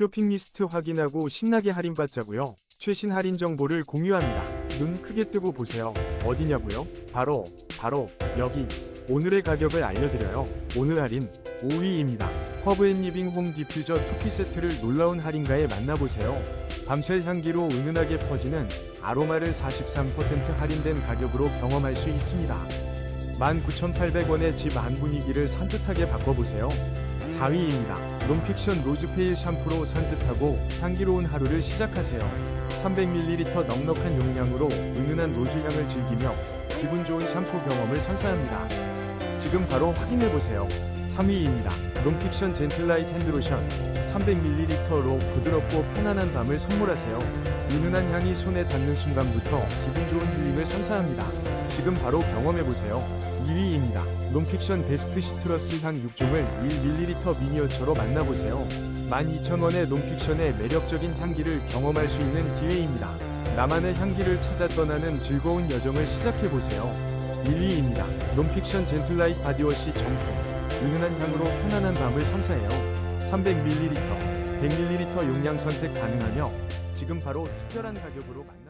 쇼핑 리스트 확인하고 신나게 할인받자고요. 최신 할인 정보를 공유합니다. 눈 크게 뜨고 보세요. 어디냐고요? 바로 바로 여기. 오늘의 가격을 알려드려요. 오늘 할인 5위입니다. 허브 앤 리빙 홈 디퓨저 투피 세트를 놀라운 할인가에 만나보세요. 밤쉘 향기로 은은하게 퍼지는 아로마를 43% 할인된 가격으로 경험할 수 있습니다. 19,800원의 집안 분위기를 산뜻하게 바꿔보세요. 4위입니다. 롬픽션 로즈페일 샴푸로 산뜻하고 향기로운 하루를 시작하세요. 300ml 넉넉한 용량으로 은은한 로즈향을 즐기며 기분 좋은 샴푸 경험을 선사합니다. 지금 바로 확인해보세요. 3위입니다. 롬픽션 젠틀라이트 핸드로션 300ml로 부드럽고 편안한 밤을 선물하세요. 은은한 향이 손에 닿는 순간부터 기분 좋은 힐링을 선사합니다. 지금 바로 경험해보세요. 2위입니다. 롬픽션 베스트 시트러스 향 6종을 1ml 미니어처로 만나보세요. 12,000원의 롬픽션의 매력적인 향기를 경험할 수 있는 기회입니다. 나만의 향기를 찾아 떠나는 즐거운 여정을 시작해보세요. 1위입니다. 롬픽션 젠틀라이트 바디워시 정품. 은은한 향으로 편안한 밤을 선사해요. 300ml, 100ml 용량 선택 가능하며 지금 바로 특별한 가격으로 만나